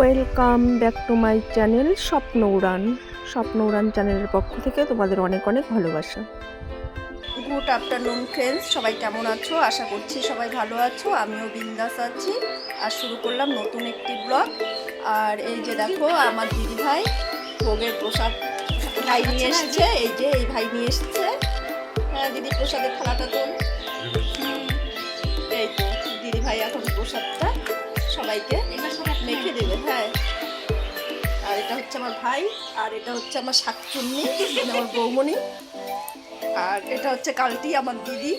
Welcome back to my channel Swapna Uran Swapna উড়ান চ্যানেলের পক্ষ থেকে তোমাদের অনেক অনেক ভালোবাসা। গুড আফটারনুন ফ্রেন্ডস সবাই কেমন আছো? আশা করছি সবাই ভালো আছো। আমিও বিন্দাস আছি। আর শুরু করলাম নতুন একটি ব্লগ আর এই যে দেখো আমার দিদি ভাই ভোগের প্রসাদ ভাই নিয়ে এসছে। এই যে এই ভাই নিয়ে এসছে। হ্যাঁ দিদি প্রসাদের থালাটা তো এই তো দিদি ভাই এখন প্রসাদটা সবাইকে দেবে হ্যাঁ। আর এটা হচ্ছে আমার ভাই আর এটা হচ্ছে আমার শাকচুন্নি মানে আমার বৌমণি আর এটা হচ্ছে কালটি আমার দিদি।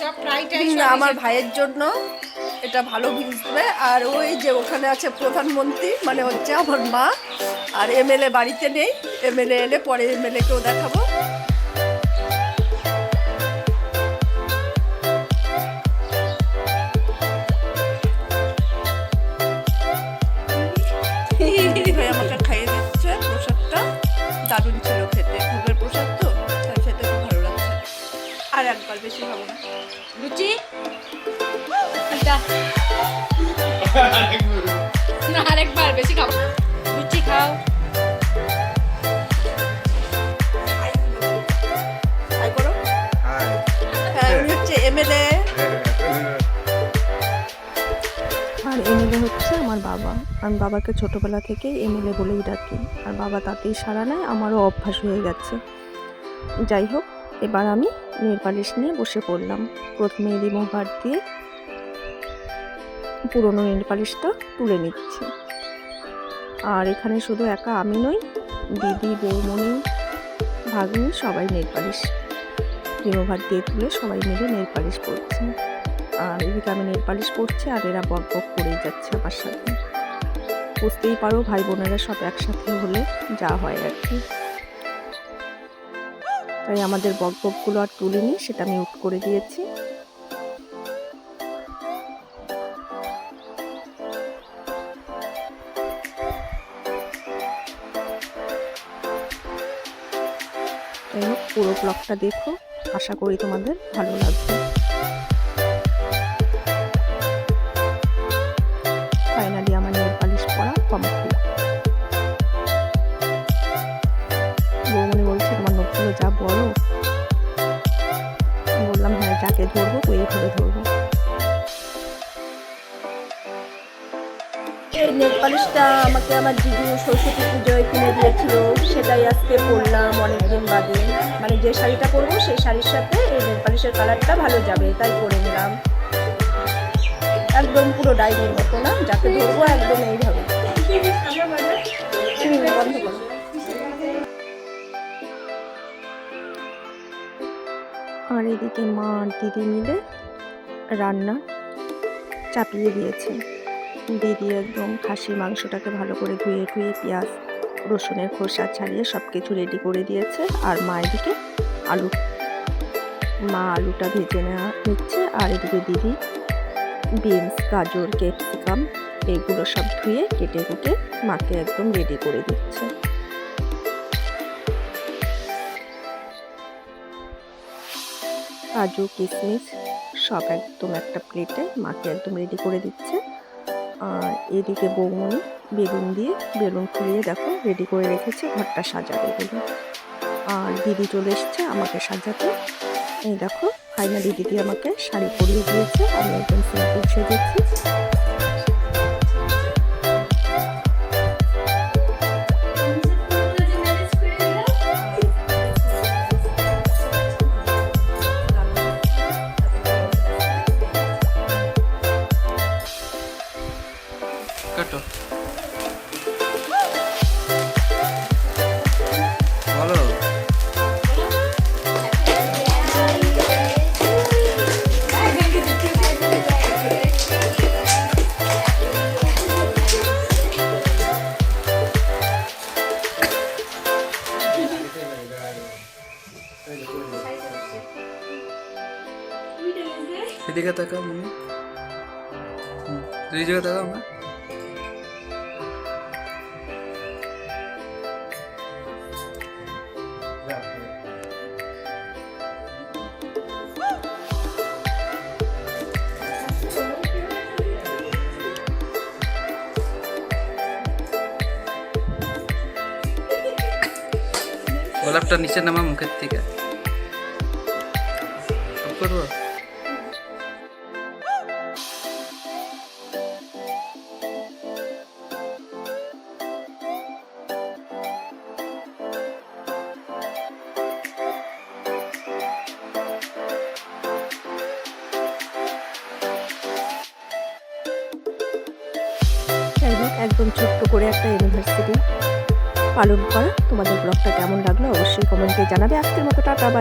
সব না, আমার ভাইয়ের জন্য এটা ভালো ভিজবে আর ওই যে ওখানে আছে প্রধানমন্ত্রী মানে হচ্ছে আমার মা। আর এমএলএ বাড়িতে নেই এমএলএ এলে পরে এমএলএ কেও দেখাবো। আর বেশি খাব না। লুচি না আরেকবার বেশি খাব লুচি খাও। হ্যাঁ হচ্ছে এমএলএ আর এমএলএ হচ্ছে আমার বাবা। আমি বাবাকে ছোটোবেলা থেকেই এমএলএ বলেই ডাকি। আর বাবা তাতেই সারা নেয় আমারও অভ্যাস হয়ে গেছে। যাই হোক এবার আমি নেল পালিশ নিয়ে বসে পড়লাম। প্রথমে রিমুভার দিয়ে পুরোনো নেল পালিশটা তুলে নিচ্ছি। আর এখানে শুধু একা আমি নই, দিদি, বৌমণি, ভাগ্নি সবাই নেল পালিশ। রিমুভার দিয়ে তুলে সবাই মিলে নেল পালিশ করছে আর এদিকে আমি নেল পালিশ করছি আর এরা বক বক করেই যাচ্ছে আমার সাথে। বুঝতেই পারো ভাই বোনেরা সব একসাথে হলে যা হয় আর কি। তাই আমাদের বকবকগুলো আর তুলিনি, সেটা আমি উঠ করে দিয়েছি। পুরো ব্লগটা দেখো। আশা করি তোমাদের ভালো লাগবে। ধরবো তো এইভাবে ধরবো। এই নেল পালিশটা আমাকে আমার দিদি সরস্বতী পুজোয় কিনে দিয়েছিল সেটাই আজকে পরলাম অনেকদিন বাদে। মানে যে শাড়িটা পরবো সেই শাড়ির সাথে এই নেল পালিশের কালারটা ভালো যাবে তাই পরে নিলাম। একদম পুরো ডাইনির মতো না যাকে ধরবো একদম এইভাবে। বন্ধ করো। এদিকে মা আর দিদি মিলে রান্না চাপিয়ে দিয়েছে। দিদি একদম খাসির মাংসটাকে ভালো করে ধুয়ে ধুয়ে পেঁয়াজ, রসুনের খোসা ছাড়িয়ে সব কিছু রেডি করে দিয়েছে আর মা এদিকে আলু, মা আলুটা ভেজে নেওয়া নিচ্ছে আর এদিকে দিদি বিনস, গাজর, ক্যাপসিকাম এগুলো সব ধুয়ে কেটে কুটে মাকে একদম রেডি করে দিচ্ছে। কাজু কিশমিশ সব একদম একটা প্লেটে মাকে একদম রেডি করে দিচ্ছে। আর এদিকে বৌমনি বেলুন দিয়ে, বেলুন ফুলিয়ে দেখো রেডি করে রেখেছে, ঘরটা সাজাবে বলে। আর দিদি চলে এসছে আমাকে সাজাতে। এই দেখো ফাইনালি দিদি আমাকে শাড়ি পরিয়ে দিয়েছে, আমি একদম সিম্পল সেজেছি। কাটো বলো এদিকে তাকাও মনে তুই জায়গা তাকাও না গোলাপটা নিচে নামা মুখের থেকে করব? একদম ছোট্ট করে একটা ইউনিভার্সিটি পালন করা। তোমাদের ব্লগটা কেমন লাগল অবশ্যই কমেন্টে জানাবে। আজকের মতো টাটা বাই